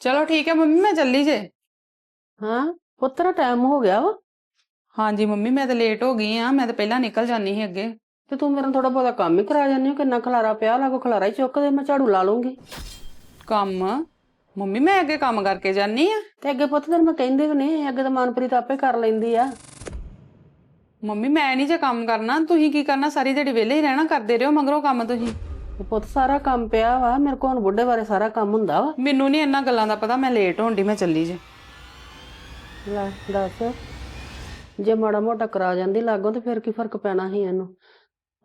ਚਲੋ ਠੀਕ ਹੈ ਮੰਮੀ ਮੈਂ ਚੱਲੀ ਜੇ। ਹਾਂ ਪੁੱਤਰ ਟਾਈਮ ਹੋ ਗਿਆ ਵਾ। ਹਾਂਜੀ ਮੰਮੀ ਮੈਂ ਤਾਂ ਲੇਟ ਹੋ ਗਈ ਆ ਮੈਂ ਤਾਂ ਪਹਿਲਾਂ ਨਿਕਲ ਜਾਨੀ ਸੀ ਅੱਗੇ। ਤੇ ਤੂੰ ਮੇਰਾ ਥੋੜਾ ਬਹੁਤਾ ਕੰਮ ਹੀ ਕਰਾ ਜਾਂਦੀ ਹੋ ਕਿੰਨਾ ਖਲਾਰਾ ਪਿਆ ਲਾਗੋ ਖਲਾਰਾ ਹੀ ਚੁੱਕ ਦੇ ਮੈਂ ਝਾੜੂ ਲਾ ਲੂੰਗੀ। ਕੰਮ? ਮੰਮੀ ਮੈਂ ਅੱਗੇ ਕੰਮ ਕਰਕੇ ਜਾਨੀ ਆ ਤੇ ਅੱਗੇ ਪੁੱਤ ਤੈਨੂੰ ਮੈਂ ਕਹਿੰਦੀ ਵੀ ਨਹੀਂ ਅੱਗੇ ਤਾਂ ਮਨਪ੍ਰੀਤ ਆਪੇ ਕਰ ਲੈਂਦੀ ਆ। ਮੰਮੀ ਮੈਂ ਨਹੀਂ ਜੇ ਕੰਮ ਕਰਨਾ ਤੁਸੀਂ ਕੀ ਕਰਨਾ ਸਾਰੀ ਦਿਹਾੜੀ ਵਿਹਲੇ ਹੀ ਰਹਿਣਾ ਕਰਦੇ ਰਹੋ ਮਗਰੋਂ ਕੰਮ ਤੁਸੀਂ। ਤੇ ਪੁੱਤ ਸਾਰਾ ਕੰਮ ਪਿਆ ਵਾ ਮੇਰੇ ਕੋਲ ਹੁਣ ਬੁੱਢੇ ਬਾਰੇ ਸਾਰਾ ਕੰਮ ਹੁੰਦਾ ਵਾ। ਮੈਨੂੰ ਨਹੀਂ ਇਹਨਾਂ ਗੱਲਾਂ ਦਾ ਪਤਾ ਮੈਂ ਲੇਟ ਹੋਣ ਦੀ ਮੈਂ ਚੱਲੀ ਜੇ। ਲੈ ਦੱਸ। ਜੇ ਮਾੜਾ ਮੋਟਾ ਕਰਾ ਜਾਂਦੀ ਲਾਗੋਂ ਤੇ ਫਿਰ ਕੀ ਫ਼ਰਕ ਪੈਣਾ ਸੀ ਇਹਨੂੰ?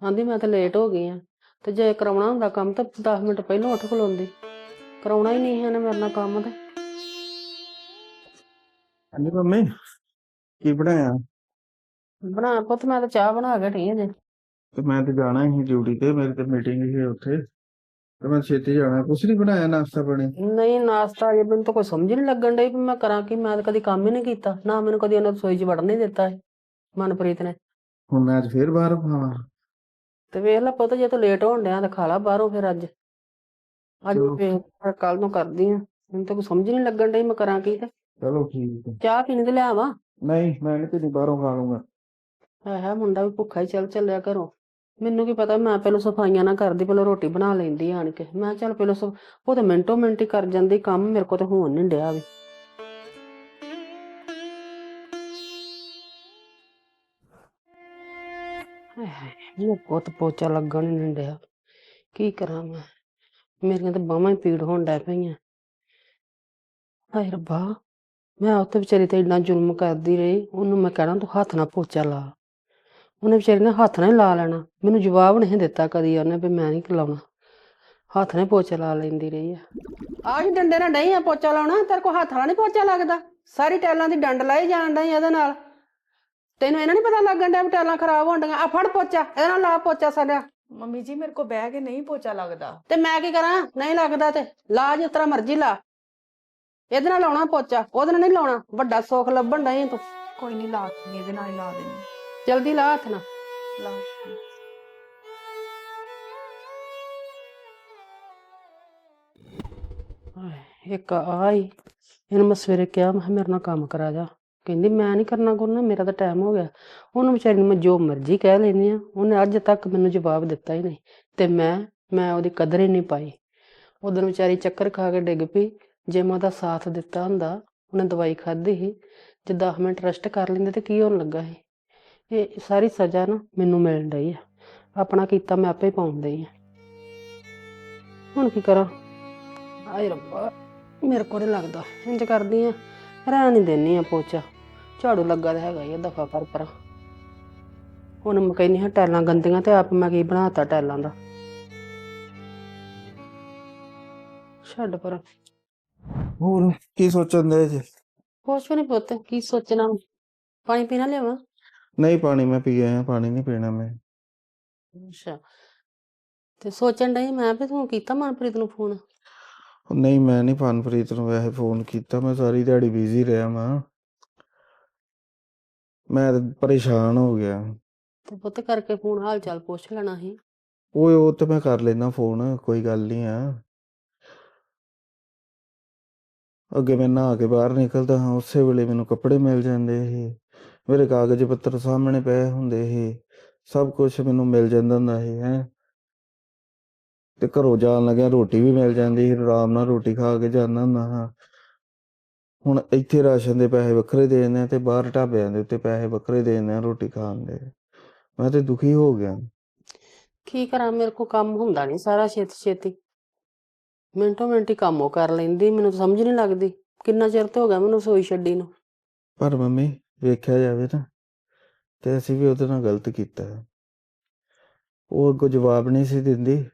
ਆਂਦੀ ਮੈਂ ਤਾਂ ਲੇਟ ਹੋ ਗਈ ਆ। ਤੇ ਜੇ ਕਰਾਉਣਾ ਹੁੰਦਾ ਕੰਮ ਤਾਂ 10 ਮਿੰਟ ਪਹਿਲਾਂ ਉੱਠ ਖਲੋਂਦੀ। ਕਰਾਉਣਾ ਹੀ ਨਹੀਂ ਇਹਨੇ ਮੇਰੇ ਨਾਲ ਕੰਮ ਤੇ। ਹਾਂਜੀ ਮੰਮੀ ਕੀ ਬਣਾਇਆ? ਬਣਾ ਪੁੱਤ ਮੈਂ ਤਾਂ ਚਾਹ ਬਣਾ ਕੇ ਢੀ ਜੇ ਤੇ ਮੈਂ ਤੇ ਜਾਣਾ ਸੀ ਡਿਊਟੀ ਤੇ ਮੇਰੀ ਤੇ ਮੀਟਿੰਗ ਸੀ ਉੱਥੇ। ਤੇ ਮੈਂ ਛੇਤੀ ਜਾਣਾ। ਕੁਛ ਨਹੀਂ ਬਣਾਇਆ ਨਾਸ਼ਤਾ ਪਾਣੀ? ਨਹੀਂ ਨਾਸ਼ਤਾ ਜੇ ਮੈਨੂੰ ਤਾਂ ਕੋਈ ਸਮਝ ਨਹੀਂ ਲੱਗਣ ਡਈ ਵੀ ਮੈਂ ਕਰਾਂ ਕੀ। ਮੈਂ ਤਾਂ ਕਦੀ ਕੰਮ ਹੀ ਨਹੀਂ ਕੀਤਾ। ਨਾ ਮੈਨੂੰ ਕਦੀ ਉਹਨੇ ਰਸੋਈ 'ਚ ਵੜਨ ਨਹੀਂ ਦਿੱਤਾ ਹੈ ਮਨਪ੍ਰੀਤ ਨੇ। ਹੁਣ ਮੈਂ ਅੱਜ ਫੇਰ ਬਾਹਰ ਖਾਵਾਂ। ਤੇ ਵੇਖ ਲੈ ਪੁੱਤ ਜੇ ਤੂੰ ਲੇਟ ਹੋਣ ਡਿਆ ਤਾਂ ਖਾ ਲਾ ਬਾਹਰੋਂ ਫਿਰ ਅੱਜ। ਅੱਜ ਚਲੋ। ਫੇਰ ਕੱਲ ਨੂੰ ਕਰਦੀ ਆ ਮੈਨੂੰ ਤਾਂ ਕੋਈ ਸਮਝ ਨਹੀਂ ਲੱਗਣ ਡਈ ਮੈਂ ਕਰਾਂ ਕੀ ਤੇ। ਚਲੋ ਠੀਕ ਹੈ। ਚਾਹ ਪੀਣੀ ਤੇ ਲਿਆਵਾਂ ਨਹੀਂ ਮੈਂ ਨਹੀਂ ਪੀਣੀ ਬਾਹਰੋਂ ਖਾ ਲੂੰਗਾ ਹੈ ਹੈ ਮੁੰਡਾ ਵੀ ਭੁੱਖਾ ਹੀ ਚੱਲ ਚੱਲਿਆ ਘਰੋਂ। ਮੈਨੂੰ ਕੀ ਪਤਾ, ਮੈਂ ਪਹਿਲਾਂ ਸਫਾਈਆਂ ਨਾ ਕਰਦੀ, ਪਹਿਲਾਂ ਰੋਟੀ ਬਣਾ ਲੈਂਦੀ ਆਣ ਕੇ। ਮੈਂ ਕਿਹਾ ਚੱਲ ਪਹਿਲਾਂ ਸਫ, ਉਹ ਤਾਂ ਮਿੰਟੋ ਮਿੰਟ ਹੀ ਕਰ ਜਾਂਦੀ, ਕੰਮ ਮੇਰੇ ਕੋਲ ਤਾਂ ਹੋਣ ਨਹੀਂ ਡਿਆ ਵੀ। ਹਾਏ ਹਾਏ ਮੇਰੇ ਪੁੱਤ ਪੋਚਾ ਲੱਗਣ ਹੀ ਨਹੀਂ ਡਿਆ। ਕੀ ਕਰਾਂ ਮੈਂ? ਮੇਰੀਆਂ ਤਾਂ ਬਾਹਾਂ ਹੀ ਪੀੜ ਹੋਣ ਡੈ ਪਈਆਂ। ਹਾਏ ਰੱਬਾ, ਮੈਂ ਉੱਥੇ ਵਿਚਾਰੀ ਤੇ ਇੰਨਾ ਜ਼ੁਲਮ ਕਰਦੀ ਰਹੀ, ਉਹਨੂੰ ਮੈਂ ਕਹਿਣਾ ਤੂੰ ਹੱਥ ਨਾਲ ਪੋਚਾ ਲਾ। ਉਹਨੇ ਵਿਚਾਰੀ ਨੇ ਹੱਥ ਨਾਲ ਹੀ ਲਾ ਲੈਣਾ। ਮੈਨੂੰ ਜਵਾਬ ਨਹੀਂ ਦਿੱਤਾ ਕਦੀ ਉਹਨੇ ਵੀ ਮੈਂ ਨਹੀਂ ਲਾਉਣਾ। ਹੱਥ ਨਾਲ ਹੀ ਪੋਚਾ ਲਾ ਲੈਂਦੀ ਰਹੀ ਆ। ਆਹ ਡੰਡੇ ਨਾਲ ਨਹੀਂ ਆ ਪੋਚਾ ਲਾਉਣਾ? ਤੇਰੇ ਕੋ ਹੱਥ ਨਾਲ ਨਹੀਂ ਪੋਚਾ ਲੱਗਦਾ? ਸਾਰੀ ਟੈਲਾਂ ਦੀ ਡੰਡ ਲਾਈ ਜਾਣ ਡਈ ਇਹਦੇ ਨਾਲ। ਤੈਨੂੰ ਇਹਨਾਂ ਨਹੀਂ ਪਤਾ ਲੱਗਣ ਡਿਆ ਵੀ ਟੈਲਾਂ ਖਰਾਬ ਹੋਣ ਡੀਆਂ ਆ ਫੜ ਪੋਚਾ ਇਹਦੇ ਨਾਲ ਲਾ ਪੋਚਾ ਸਾਡਾ। ਮੰਮੀ ਜੀ ਮੇਰੇ ਕੋ ਬਹਿ ਕੇ ਨਹੀਂ ਪੋਚਾ ਲੱਗਦਾ। ਤੇ ਮੈਂ ਕੀ ਕਰਾਂ? ਨਹੀਂ ਲੱਗਦਾ ਤੇ ਲਾ ਜਿਸ ਤਰ੍ਹਾਂ ਮਰਜ਼ੀ ਲਾ। ਇਹਦੇ ਨਾਲ ਲਾਉਣਾ ਪੋਚਾ ਉਹਦੇ ਨਾਲ ਨਹੀਂ ਲਾਉਣਾ। ਵੱਡਾ ਸੁੱਖ ਲੱਭਣ ਡਈ ਤੂੰ। ਕੋਈ ਨਹੀਂ ਲਾ ਕੇ ਇਹਦੇ ਨਾਲ ਹੀ ਲਾ ਦੇਣੀ ਜਲਦੀ ਲਾ ਹੱਥ ਲਾ। ਹਾਏ, ਇੱਕ ਆਈ। ਇਹਨੂੰ ਮੈਂ ਸਵੇਰੇ ਕਿਹਾ ਮੈਂ ਕਿਹਾ ਮੇਰੇ ਨਾਲ ਕੰਮ ਕਰਾ ਜਾ। ਕਹਿੰਦੀ ਮੈਂ ਨਹੀਂ ਕਰਨਾ ਕਰਨਾ ਮੇਰਾ ਤਾਂ ਟਾਈਮ ਹੋ ਗਿਆ। ਉਹਨੂੰ ਵਿਚਾਰੀ ਨੂੰ ਮੈਂ ਜੋ ਮਰਜ਼ੀ ਕਹਿ ਲੈਂਦੀ ਆ ਉਹਨੇ ਅੱਜ ਤੱਕ ਮੈਨੂੰ ਜਵਾਬ ਦਿੱਤਾ ਹੀ ਨਹੀਂ। ਤੇ ਮੈਂ ਮੈਂ ਉਹਦੀ ਕਦਰ ਹੀ ਨਹੀਂ ਪਾਈ। ਉਦੋਂ ਵਿਚਾਰੀ ਚੱਕਰ ਖਾ ਕੇ ਡਿੱਗ ਪਈ। ਜੇ ਮੈਂ ਉਹਦਾ ਸਾਥ ਦਿੱਤਾ ਹੁੰਦਾ ਉਹਨੇ ਦਵਾਈ ਖਾਧੀ ਸੀ। ਜੇ 10 ਮਿੰਟ ਰੈਸਟ ਕਰ ਲੈਂਦੇ ਤੇ ਕੀ ਹੋਣ ਲੱਗਾ ਸੀ? ਇਹ ਸਾਰੀ ਸਜ਼ਾ ਨਾ ਮੈਨੂੰ ਮਿਲਣ ਡਈ ਆ। ਆਪਣਾ ਕੀਤਾ ਮੈਂ ਆਪੇ ਪਾਉਣ ਡਈ ਆ। ਹੁਣ ਕੀ ਕਰਾਂ? ਆਏ ਰੱਬਾ ਮੇਰੇ ਕੋਲ ਨੀ ਲੱਗਦਾ। ਇੰਜ ਕਰਦੀ ਆ ਰਹਿਣ ਨਹੀਂ ਦੇਣੀ ਆ ਪੋਚਾ। ਝਾੜੂ ਲੱਗਾ ਤਾਂ ਹੈਗਾ ਹੀ ਆ ਦਫਾ ਕਰ ਪਰਾਂ। ਹੁਣ ਮੈਂ ਕਹਿੰਦੀ ਹਾਂ ਟੈਲਾਂ ਗੰਦੀਆਂ ਤੇ ਆਪ ਮੈਂ ਕੀ ਬਣਾਤਾ ਟੈਲਾਂ ਦਾ। ਛੱਡ ਪਰ। ਹੋਰ ਕੀ ਸੋਚਣ ਦੇ ਜੀ? ਕੁਛ ਵੀ ਨਹੀਂ ਪੁੱਤ ਕੀ ਸੋਚਣਾ? ਪਾਣੀ ਪੀਣਾ ਲਿਆਵਾਂ? ਨਹੀਂ ਪਾਣੀ ਮੈਂ ਪੀ ਆਇਆ ਪਾਣੀ ਨਹੀਂ ਪੀਣਾ ਮੈਂ। ਅੱਛਾ। ਤੇ ਸੋਚਣ ਡਈ ਮੈਂ ਵੀ ਤੂੰ ਕੀਤਾ ਮਨਪ੍ਰੀਤ ਨੂੰ ਫੋਨ? ਉਹ ਨਹੀਂ ਮੈਂ ਨਹੀਂ ਪਨਪ੍ਰੀਤ ਨੂੰ ਵੈਸੇ ਫੋਨ ਕੀਤਾ ਮੈਂ ਸਾਰੀ ਦਿਹਾੜੀ ਬਿਜ਼ੀ ਰਿਹਾ ਮੈਂ ਮੈਂ ਤਾਂ ਪਰੇਸ਼ਾਨ ਹੋ ਗਿਆ। ਤੇ ਪੁੱਤ ਕਰਕੇ ਫੋਨ ਹਾਲ ਚਾਲ ਪੁੱਛ ਲੈਣਾ ਸੀ। ਓਏ ਉਹ ਤੇ ਮੈਂ ਕਰ ਲੈਣਾ ਫੋਨ ਕੋਈ ਗੱਲ ਨਹੀਂ ਆ। ਅੱਗੇ ਮੈਂ ਨਹਾ ਕੇ ਬਾਹਰ ਨਿਕਲਦਾ ਹਾਂ ਉਸੇ ਵੇਲੇ ਮੈਨੂੰ ਕੱਪੜੇ ਮਿਲ ਜਾਂਦੇ ਸੀ। ਮੇਰੇ ਕਾਗਜ਼ ਪੱਤਰ ਸਾਹਮਣੇ ਪਏ ਹੁੰਦੇ ਸੀ। ਸਭ ਕੁਝ ਮੈਨੂੰ ਮਿਲ ਜਾਂਦਾ ਹੁੰਦਾ ਸੀ ਹੈ। ਤੇ ਘਰੋਂ ਜਾਣ ਲੱਗਿਆ ਰੋਟੀ ਵੀ ਮਿਲ ਜਾਂਦੀ ਸੀ ਆਰਾਮ ਨਾਲ ਰੋਟੀ ਖਾ ਕੇ ਜਾਂਦਾ ਹੁੰਦਾ ਹਾਂ ਹੁਣ ਇੱਥੇ ਰਾਸ਼ਨ ਦੇ ਪੈਸੇ ਵੱਖਰੇ ਦੇ ਦਿੰਦੇ ਆ ਤੇ ਬਾਹਰ ਢਾਬਿਆਂ ਦੇ ਉੱਤੇ ਪੈਸੇ ਵੱਖਰੇ ਦੇ ਦਿੰਦੇ ਆ ਰੋਟੀ ਖਾਣ ਦੇ। ਮੈਂ ਤੇ ਦੁਖੀ ਹੋ ਗਿਆ। ਕੀ ਕਰਾਂ ਮੇਰੇ ਕੋ ਕੰਮ ਹੁੰਦਾ ਨਹੀਂ ਸਾਰਾ ਛੇਤੀ ਛੇਤੀ। ਮਿੰਟੋ ਮਿੰਟ ਕੰਮ ਉਹ ਕਰ ਲੈਂਦੀ ਮੈਨੂੰ ਤਾਂ ਸਮਝ ਨਹੀਂ ਲੱਗਦੀ। ਕਿੰਨਾ ਚਿਰ ਤੇ ਹੋ ਗਿਆ ਮੈਨੂੰ ਸੋਈ ਛੱਡੀ ਨੂੰ? ਪਰ ਮੰਮੀ ਵੇਖਿਆ ਜਾਵੇ ਨਾ ਤੇ ਅਸੀਂ ਵੀ ਉਹਦੇ ਨਾਲ ਗਲਤ ਕੀਤਾ ਹੈ। ਉਹ ਅੱਗੋਂ ਜਵਾਬ ਨਹੀਂ ਸੀ ਦਿੰਦੀ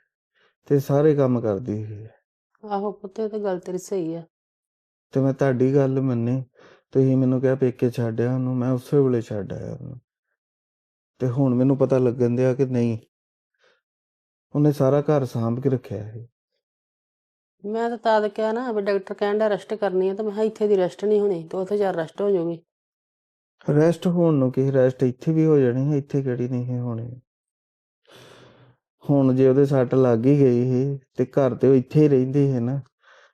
ਤੇ ਸਾਰੇ ਕੰਮ ਕਰਦੀ ਸੀ। ਆਹੋ ਪੁੱਤੇ ਤੇ ਗੱਲ ਤੇਰੀ ਸਹੀ ਆ। ਤੇ ਮੈਂ ਤੁਹਾਡੀ ਗੱਲ ਮੰਨੀ ਤੁਸੀਂ ਮੈਨੂੰ ਕਿਹਾ ਪੇਕੇ ਛੱਡਿਆ ਉਹਨੂੰ ਮੈਂ ਉਸੇ ਵੇਲੇ ਛੱਡ ਆਇਆ ਉਹਨੂੰ। ਤੇ ਹੁਣ ਮੈਨੂੰ ਪਤਾ ਲੱਗਣ ਦਿਆ ਕਿ ਨਹੀਂ ਉਹਨੇ ਸਾਰਾ ਘਰ ਸਾਂਭ ਕੇ ਰੱਖਿਆ ਹੈ ਮੈਂ ਤਾਂ ਤਦ ਕਿਹਾ ਨਾ ਵੀ ਡਾਕਟਰ ਕਹਿੰਦਾ ਰੈਸਟ ਕਰਨੀ ਆ ਤਾਂ ਮੈਂ ਕਿਹਾ ਇੱਥੇ ਦੀ ਰੈਸਟ ਨਹੀਂ ਹੋਣੀ ਤੇ ਉੱਥੇ ਜਾ ਰੈਸਟ ਹੋ ਜਾਊਗੀ। ਰੈਸਟ ਹੋਣ ਨੂੰ ਕੀ ਰੈਸਟ ਇੱਥੇ ਵੀ ਹੋ ਜਾਣੀ ਹੈ ਇੱਥੇ ਕਿਹੜੀ ਨਹੀਂ ਹੋਣੀ। ਹੁਣ ਜੇ ਉਹਦੇ ਸੱਟ ਲੱਗ ਹੀ ਗਈ ਸੀ ਤੇ ਘਰ ਤੇ ਉਹ ਇੱਥੇ ਹੀ ਰਹਿੰਦੀ ਹੈ ਨਾ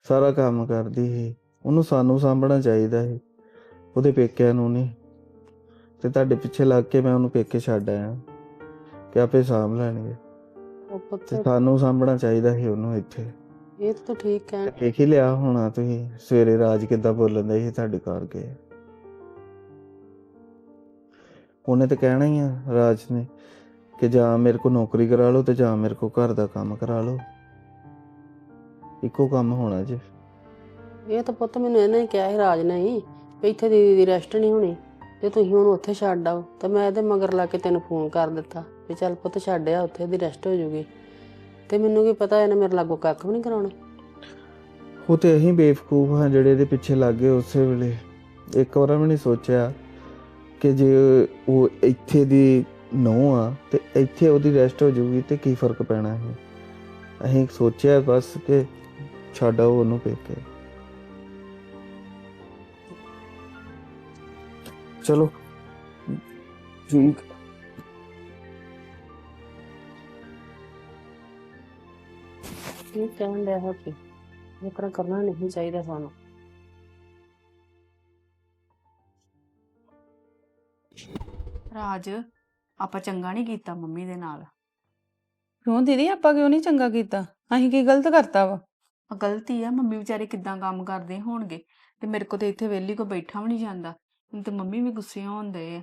ਸਾਰਾ ਕੰਮ ਕਰਦੀ ਸੀ ਉਹਨੂੰ ਸਾਨੂੰ ਸਾਂਭਣਾ ਚਾਹੀਦਾ ਸੀ ਉਹਦੇ ਪੇਕਿਆਂ ਨੂੰ ਨਹੀਂ। ਤੇ ਤੁਹਾਡੇ ਪਿੱਛੇ ਲੱਗ ਕੇ ਮੈਂ ਉਹਨੂੰ ਪੇਕੇ ਛੱਡ ਆਇਆ ਕਿ ਆਪੇ ਸਾਂਭ ਲੈਣਗੇ। ਤੇ ਸਾਨੂੰ ਸਾਂਭਣਾ ਚਾਹੀਦਾ ਸੀ ਉਹਨੂੰ ਇੱਥੇ। ਇਹ ਤਾਂ ਠੀਕ ਕਹਿਣ ਵੇਖ ਹੀ ਲਿਆ ਹੋਣਾ ਤੁਸੀਂ ਸਵੇਰੇ ਰਾਜ ਕਿੱਦਾਂ ਬੋਲਣ ਦੇ ਸੀ ਤੁਹਾਡੇ ਕਰਕੇ ਉਹਨੇ ਤਾਂ ਕਹਿਣਾ ਹੀ ਆ ਰਾਜ ਨੇ ਕਿ ਜਾਂ ਮੇਰੇ ਕੋ ਨੌਕਰੀ ਕਰਾ ਲਓ ਤੇ ਜਾਂ ਮੇਰੇ ਕੋ ਘਰ ਦਾ ਕੰਮ ਕਰਾ ਲਓ। ਇੱਕੋ ਕੰਮ ਹੋਣਾ ਜੀ। ਇਹ ਤਾਂ ਪੁੱਤ ਮੈਨੂੰ ਇਹਨੇ ਹੀ ਕਿਹਾ ਸੀ ਰਾਜ ਨੇ ਹੀ ਵੀ ਇੱਥੇ ਦੀਦੀ ਦੀ ਰੈਸਟ ਨਹੀਂ ਹੋਣੀ ਤੇ ਤੁਸੀਂ ਉਹਨੂੰ ਉੱਥੇ ਛੱਡ ਆਓ ਤੇ ਮੈਂ ਇਹਦੇ ਮਗਰ ਲਾ ਕੇ ਤੈਨੂੰ ਫੋਨ ਕਰ ਦਿੱਤਾ ਵੀ ਚੱਲ ਪੁੱਤ ਛੱਡ ਆ ਉੱਥੇ ਦੀ ਰੈਸਟ ਹੋ ਜੂਗੀ। ਤੇ ਮੈਨੂੰ ਕੀ ਪਤਾ ਇਹਨੇ ਮੇਰੇ ਲਾਗੋਂ ਕੱਖ ਵੀ ਨਹੀਂ ਕਰਾਉਣਾ। ਉਹ ਤੇ ਅਸੀਂ ਬੇਵਕੂਫ ਹਾਂ ਜਿਹੜੇ ਇਹਦੇ ਪਿੱਛੇ ਲੱਗ ਉਸੇ ਵੇਲੇ। ਇੱਕ ਵਾਰ ਵੀ ਨਹੀਂ ਸੋਚਿਆ ਕਿ ਜੇ ਉਹ ਇੱਥੇ ਦੀ ਨੋ ਆ ਤੇ ਇੱਥੇ ਉਹਦੀ ਰੈਸਟ ਹੋ ਜਾਊਗੀ ਤੇ ਕੀ ਫ਼ਰਕ ਪੈਣਾ ਹੈ ਅਸੀਂ ਸੋਚਿਆ ਬਸ ਕਿ ਛੱਡ ਆਓ ਉਹਨੂੰ ਪੇਕੇ। ਚਲੋ। ਠੀਕ ਇਹ ਕਹਿਣ ਡਿਆ ਕਿ ਇਹ ਕਰਨਾ ਨਹੀਂ ਚਾਹੀਦਾ ਸਾਨੂੰ। ਰਾਜ ਆਪਾਂ ਚੰਗਾ ਨਹੀਂ ਕੀਤਾ ਮੰਮੀ ਦੇ ਨਾਲ। ਕਿਉਂ ਦੀਦੀ ਆਪਾਂ ਕਿਉਂ ਨਹੀਂ ਚੰਗਾ ਕੀਤਾ? ਅਸੀਂ ਕੀ ਗਲਤ ਕਰਤਾ ਵਾ? ਆ ਗਲਤੀ ਆ ਮੰਮੀ ਵਿਚਾਰੇ ਕਿੱਦਾਂ ਕੰਮ ਕਰਦੇ ਹੋਣਗੇ? ਤੇ ਮੇਰੇ ਕੋਲ ਤੇ ਇੱਥੇ ਵਿਹਲੀ ਕੋ ਬੈਠਾ ਵੀ ਨਹੀਂ ਜਾਂਦਾ। ਹੁਣ ਤੇ ਮੰਮੀ ਵੀ ਗੁੱਸੇ ਹੁੰਦੇ ਆ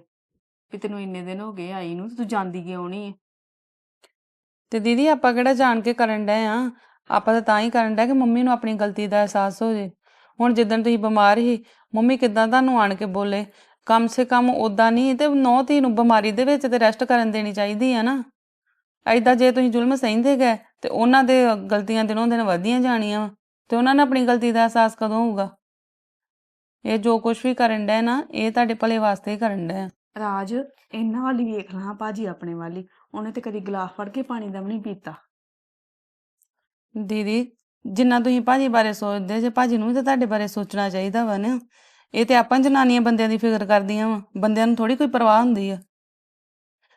ਵੀ ਤੈਨੂੰ ਇੰਨੇ ਦਿਨ ਹੋ ਗਏ ਆਈ ਨੂੰ ਤੇ ਤੂੰ ਜਾਂਦੀ ਕਿਉਂ ਨਹੀਂ ਤੇ ਦੀਦੀ ਆਪਾਂ ਕਿਹੜਾ ਜਾਣ ਕੇ ਕਰਨ ਡਏ ਆ? ਆਪਾਂ ਤਾਂ ਤਾਂ ਹੀ ਕਰਨ ਡਏ ਕਿ ਮੰਮੀ ਨੂੰ ਆਪਣੀ ਗਲਤੀ ਦਾ ਅਹਿਸਾਸ ਹੋ ਜੇ। ਹੁਣ ਜਿੱਦਣ ਤੁਸੀਂ ਬਿਮਾਰ ਸੀ ਮੰਮੀ ਕਿੱਦਾਂ ਤੁਹਾਨੂੰ ਆਣ ਕੇ ਬੋਲੇ? ਕਮ ਸੇ ਕਮ ਉਦਾਂ ਨਹੀਂ ਤੇ ਨੌ ਧੀ ਨੂੰ ਬਿਮਾਰੀ ਦੇ ਵਿੱਚ ਤੇ ਰੈਸਟ ਕਰਨ ਦੇਣੀ ਚਾਹੀਦੀ ਆ ਨਾ। ਐਦਾਂ ਜੇ ਤੁਸੀਂ ਜ਼ੁਲਮ ਸਹਿੰਦੇ ਗਏ ਤੇ ਉਹਨਾਂ ਦੇ ਗਲਤੀਆਂ ਦਿਨੋਂ ਦਿਨ ਵਧਦੀਆਂ ਜਾਣੀਆਂ ਤੇ ਉਹਨਾਂ ਨੂੰ ਆਪਣੀ ਗਲਤੀ ਦਾ ਅਹਿਸਾਸ ਕਦੋਂ ਹੋਊਗਾ? ਇਹ ਜੋ ਕੁਝ ਵੀ ਕਰਨ ਡਏ ਨਾ ਇਹ ਤੁਹਾਡੇ ਭਲੇ ਵਾਸਤੇ ਹੀ ਕਰਨ ਆ। ਰਾਜ ਇਹਨਾਂ ਵਾਲੀ ਵੇਖ ਲਾਂ ਭਾਜੀ ਆਪਣੇ ਵਾਲੀ ਉਹਨੇ ਤੇ ਕਦੀ ਗਲਾਸ ਫੜ ਕੇ ਪਾਣੀ ਦਾ ਵੀ ਨਹੀਂ ਪੀਤਾ। ਦੀਦੀ ਜਿੰਨਾ ਤੁਸੀਂ ਭਾਜੀ ਬਾਰੇ ਸੋਚਦੇ ਜੇ ਭਾਜੀ ਨੂੰ ਵੀ ਤਾਂ ਤੁਹਾਡੇ ਬਾਰੇ ਸੋਚਣਾ ਚਾਹੀਦਾ ਵਾ ਨਾ। ਇਹ ਤੇ ਆਪਾਂ ਜਨਾਨੀਆਂ ਬੰਦਿਆਂ ਦੀ ਫਿਕਰ ਕਰਦੀਆਂ ਵਾ। ਬੰਦਿਆਂ ਨੂੰ ਥੋੜੀ ਕੋਈ ਪਰਵਾਹ ਹੁੰਦੀ ਆ।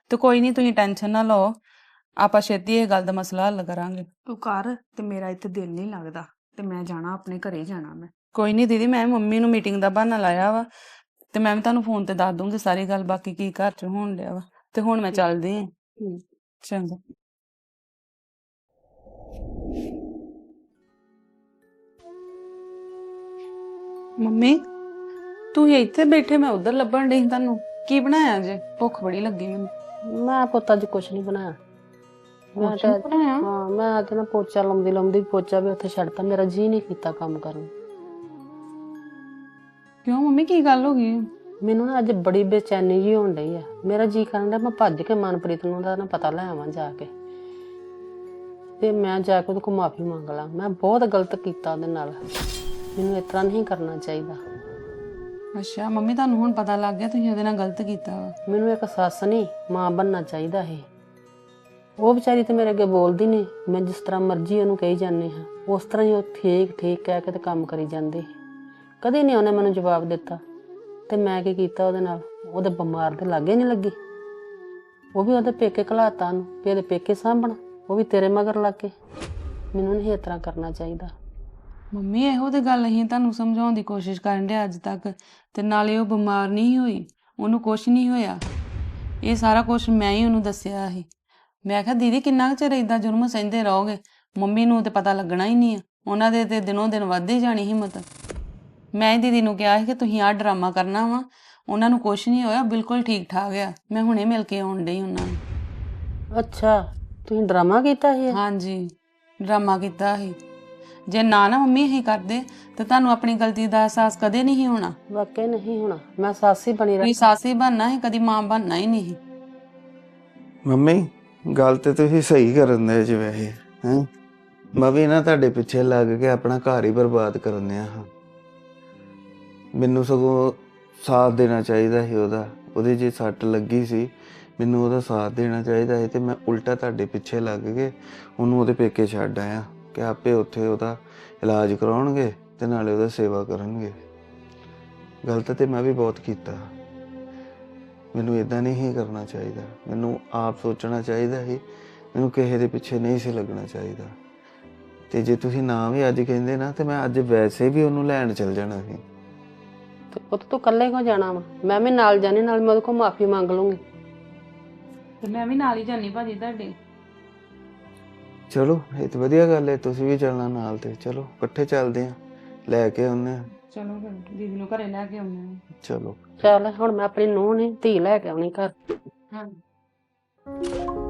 ਤੇ ਕੋਈ ਨਹੀਂ ਤੁਸੀਂ ਟੈਨਸ਼ਨ ਨਾ ਲਓ। ਆਪਾਂ ਛੇਤੀ ਇਹ ਗੱਲ ਦਾ ਮਸਲਾ ਹੱਲ ਕਰਾਂਗੇ। ਤੂੰ ਕਰ ਤੇ ਮੇਰਾ ਇੱਥੇ ਦਿਲ ਨਹੀਂ ਲੱਗਦਾ ਤੇ ਮੈਂ ਜਾਣਾ ਆਪਣੇ ਘਰੇ ਜਾਣਾ ਮੈਂ। ਕੋਈ ਨਹੀਂ ਦੀਦੀ ਮੈਂ ਮੰਮੀ ਨੂੰ ਮੀਟਿੰਗ ਦਾ ਬਹਾਨਾ ਲਾਇਆ ਵਾ ਤੇ ਮੈਂ ਵੀ ਤੁਹਾਨੂੰ ਫੋਨ ਤੇ ਦੱਸ ਦੂੰਗੀ ਸਾਰੀ ਗੱਲ ਬਾਕੀ ਕੀ ਘਰ ਚ ਹੋਣ ਡਿਆ ਵਾ। ਤੇ ਹੁਣ ਮੈਂ ਚੱਲਦੀ ਹਾਂ। ਚੰਗਾ। ਮੰਮੀ? ਤੂੰ ਇੱਥੇ ਬੈਠੇ ਮੈਂ ਉਧਰ ਲੱਭਣ ਡਈ ਤੁਹਾਨੂੰ। ਕੀ ਬਣਾਇਆ ਜੇ ਭੁੱਖ ਬੜੀ ਲੱਗੀ ਮੈਨੂੰ। ਮੈਂ ਪੁੱਤ ਅੱਜ ਕੁਛ ਨਹੀਂ ਬਣਾਇਆ। ਮੈਂ ਕੁਛ ਤਾਂ ਨੀ ਬਣਾਇਆ? ਹਾਂ ਮੈਂ ਅੱਜ ਨਾ ਪੋਚਾ ਲਾਉਂਦੀ ਲਾਉਂਦੀ ਪੋਚਾ ਵੀ ਉੱਥੇ ਛੱਡਤਾ ਮੇਰਾ ਜੀ ਨਹੀਂ ਕੀਤਾ ਕੰਮ ਕਰਨ। ਨੂੰ। ਕਿਉਂ ਮੰਮੀ ਕੀ ਗੱਲ ਹੋ ਗਈ? ਮੈਨੂੰ ਨਾ ਅੱਜ ਬੜੀ ਬੇਚੈਨੀ ਜੀ ਹੋਣ ਡਈ ਆ। ਮੇਰਾ ਜੀ ਕਰਨ ਡਿਆ ਮੈਂ ਭੱਜ ਕੇ ਮਨਪ੍ਰੀਤ ਨੂੰ ਦਾ ਨਾ ਪਤਾ ਲੈ ਆਵਾਂ ਜਾ ਕੇ। ਤੇ ਮੈਂ ਜਾ ਕੇ ਉਹਦੇ ਕੋਲ ਮਾਫੀ ਮੰਗ ਲਾਂ। ਮੈਂ ਬਹੁਤ ਗਲਤ ਕੀਤਾ ਉਹਦੇ ਨਾਲ। ਮੈਨੂੰ ਇਸ ਤਰ੍ਹਾਂ ਨਹੀਂ ਕਰਨਾ ਚਾਹੀਦਾ। ਅੱਛਾ, ਮੰਮੀ ਤੁਹਾਨੂੰ ਹੁਣ ਪਤਾ ਲੱਗ ਗਿਆ ਤੁਸੀਂ ਉਹਦੇ ਨਾਲ ਗਲਤ ਕੀਤਾ ਵਾ। ਮੈਨੂੰ ਇੱਕ ਸੱਸ ਨਹੀਂ ਮਾਂ ਬਣਨਾ ਚਾਹੀਦਾ ਹੈ ਉਹ ਵਿਚਾਰੀ ਤੇ ਮੇਰੇ ਅੱਗੇ ਬੋਲਦੀ ਨਹੀਂ ਮੈਂ ਜਿਸ ਤਰ੍ਹਾਂ ਮਰਜ਼ੀ ਉਹਨੂੰ ਕਹੀ ਜਾਂਦੀ ਹਾਂ। ਉਸ ਤਰ੍ਹਾਂ ਹੀ ਉਹ ਠੀਕ ਠੀਕ ਕਹਿ ਕੇ ਤੇ ਕੰਮ ਕਰੀ ਜਾਂਦੇ ਕਦੇ ਨਹੀਂ ਉਹਨੇ ਮੈਨੂੰ ਜਵਾਬ ਦਿੱਤਾ। ਤੇ ਮੈਂ ਕੀ ਕੀਤਾ ਉਹਦੇ ਨਾਲ? ਉਹਦੇ ਬਿਮਾਰ ਦੇ ਲਾਗੇ ਨਹੀਂ ਲੱਗੀ। ਉਹ ਵੀ ਉਹਦੇ ਪੇਕੇ ਘਲਾਤਾ ਨੂੰ ਵੀ ਉਹਦੇ ਪੇਕੇ ਸਾਂਭਣ, ਉਹ ਵੀ ਤੇਰੇ ਮਗਰ ਲੱਗ ਕੇ। ਮੈਨੂੰ ਨਹੀਂ ਇਸ ਤਰ੍ਹਾਂ ਕਰਨਾ ਚਾਹੀਦਾ। ਮੰਮੀ ਇਹੋ ਤੇ ਗੱਲ ਅਸੀਂ ਤੁਹਾਨੂੰ ਸਮਝਾਉਣ ਦੀ ਕੋਸ਼ਿਸ਼ ਕਰਨ ਦੇ ਅੱਜ ਤੱਕ ਤੇ ਨਾਲੇ ਉਹ ਬਿਮਾਰ ਨਹੀਂ ਹੋਈ ਉਹਨੂੰ ਕੁਝ ਨਹੀਂ ਹੋਇਆ। ਇਹ ਸਾਰਾ ਕੁਝ ਮੈਂ ਹੀ ਉਹਨੂੰ ਦੱਸਿਆ ਸੀ। ਮੈਂ ਕਿਹਾ ਦੀਦੀ ਕਿੰਨਾ ਕੁ ਚਿਰ ਇਦਾਂ ਜੁਰਮ ਸਹਿੰਦੇ ਰਹੋਗੇ? ਮੰਮੀ ਨੂੰ ਤੇ ਪਤਾ ਲੱਗਣਾ ਹੀ ਨਹੀਂ ਆ। ਉਹਨਾਂ ਦੇ ਤੇ ਦਿਨੋਂ ਦਿਨ ਵੱਧਦੀ ਜਾਣੀ ਹਿੰਮਤ। ਮੈਂ ਹੀ ਦੀਦੀ ਨੂੰ ਕਿਹਾ ਸੀ ਕਿ ਤੁਸੀਂ ਆਹ ਡਰਾਮਾ ਕਰਨਾ ਵਾ। ਉਹਨਾਂ ਨੂੰ ਕੁਝ ਨਹੀਂ ਹੋਇਆ ਬਿਲਕੁਲ ਠੀਕ ਠਾਕ ਆ। ਮੈਂ ਹੁਣੇ ਮਿਲ ਕੇ ਆਉਣ ਡਈ ਉਹਨਾਂ ਨੂੰ। ਅੱਛਾ ਤੁਸੀਂ ਡਰਾਮਾ ਕੀਤਾ ਸੀ? ਹਾਂਜੀ ਡਰਾਮਾ ਕੀਤਾ ਸੀ। ਜੇ ਨਾ ਨਾ ਮੰਮੀ ਇਹੀ ਕਰਦੇ ਤੇ ਤੁਹਾਨੂੰ ਆਪਣੀ ਗਲਤੀ ਦਾ ਅਹਿਸਾਸ ਕਦੇ ਨਹੀਂ ਹੋਣਾ। ਵਾਕਈ ਨਹੀਂ ਹੋਣਾ। ਮੈਂ ਸੱਸ ਬਣੀ ਰਹੀ ਸਾਸੀ ਬਣਨਾ ਹੈ ਕਦੀ ਮਾਂ ਬਣਨਾ ਹੀ ਨਹੀਂ। ਮੰਮੀ ਗੱਲ ਤੇ ਤੁਸੀਂ ਸਹੀ ਕਰਨ ਦੇ ਜਿਵੇਂ ਇਹ ਹੈ? ਮੈਂ ਵੀ ਨਾ ਤੁਹਾਡੇ ਪਿੱਛੇ ਲੱਗ ਕੇ ਆਪਣਾ ਘਰ ਹੀ ਬਰਬਾਦ ਕਰਨ ਦਿਆ ਹਾਂ। ਮੈਨੂੰ ਸਗੋਂ ਸਾਥ ਦੇਣਾ ਚਾਹੀਦਾ ਸੀ ਉਹਦਾ। ਉਹਦੇ ਜੇ ਸੱਟ ਲੱਗੀ ਸੀ ਮੈਨੂੰ ਉਹਦਾ ਸਾਥ ਦੇਣਾ ਚਾਹੀਦਾ ਸੀ ਤੇ ਮੈਂ ਉਲਟਾ ਤੁਹਾਡੇ ਪਿੱਛੇ ਲੱਗ ਕੇ ਉਹਨੂੰ ਉਹਦੇ ਪੇਕੇ ਛੱਡ ਆਇਆ। ਕਿ ਆਪੇ ਉੱਥੇ ਉਹਦਾ ਇਲਾਜ ਕਰਾਉਣਗੇ ਤੇ ਨਾਲੇ ਉਹਦਾ ਸੇਵਾ ਕਰਨਗੇ। ਗਲਤ ਤੇ ਮੈਂ ਵੀ ਬਹੁਤ ਕੀਤਾ। ਮੈਨੂੰ ਇਦਾਂ ਨਹੀਂ ਹੀ ਕਰਨਾ ਚਾਹੀਦਾ। ਮੈਨੂੰ ਆਪ ਸੋਚਣਾ ਚਾਹੀਦਾ ਸੀ। ਮੈਨੂੰ ਕਿਸੇ ਦੇ ਪਿੱਛੇ ਨਹੀਂ ਸੀ ਲੱਗਣਾ ਚਾਹੀਦਾ। ਤੇ ਜੇ ਤੁਸੀਂ ਨਾ ਵੀ ਅੱਜ ਕਹਿੰਦੇ ਨਾ ਤੇ ਮੈਂ ਅੱਜ ਵੈਸੇ ਵੀ ਉਹਨੂੰ ਲੈਣ ਚੱਲ ਜਾਣਾ ਸੀ। ਤੇ ਪੁੱਤ ਤੂੰ ਇਕੱਲੇ ਕੋ ਜਾਣਾ ਵਾ? ਮੈਂ ਵੀ ਨਾਲ ਜਾਣੀ ਨਾਲ ਮੈਂ ਉਹਦੇ ਕੋਲ ਮਾਫੀ ਮੰਗ ਲੂੰਗੀ ਤੇ ਮੈਂ ਵੀ ਨਾਲ ਹੀ ਜਾਨੀ ਭਾਜੀ ਤੁਹਾਡੇ। ਚਲੋ ਇਹ ਤਾਂ ਵਧੀਆ ਗੱਲ ਹੈ ਤੁਸੀਂ ਵੀ ਚੱਲਣਾ ਨਾਲ ਤੇ। ਚਲੋ ਇਕੱਠੇ ਚੱਲਦੇ ਆ ਲੈ ਕੇ ਆਉਂਦੇ ਆ ਚਲੋ ਫਿਰ ਦੀਦੀ ਨੂੰ ਘਰੇ ਲੈ ਕੇ ਆਉਂਦੇ ਹਾਂ। ਚਲੋ। ਚੱਲ ਹੁਣ ਮੈਂ ਆਪਣੀ ਨੂੰਹ ਨੇ ਧੀ ਲੈ ਕੇ ਆਉਣੀ ਘਰ। ਹਾਂਜੀ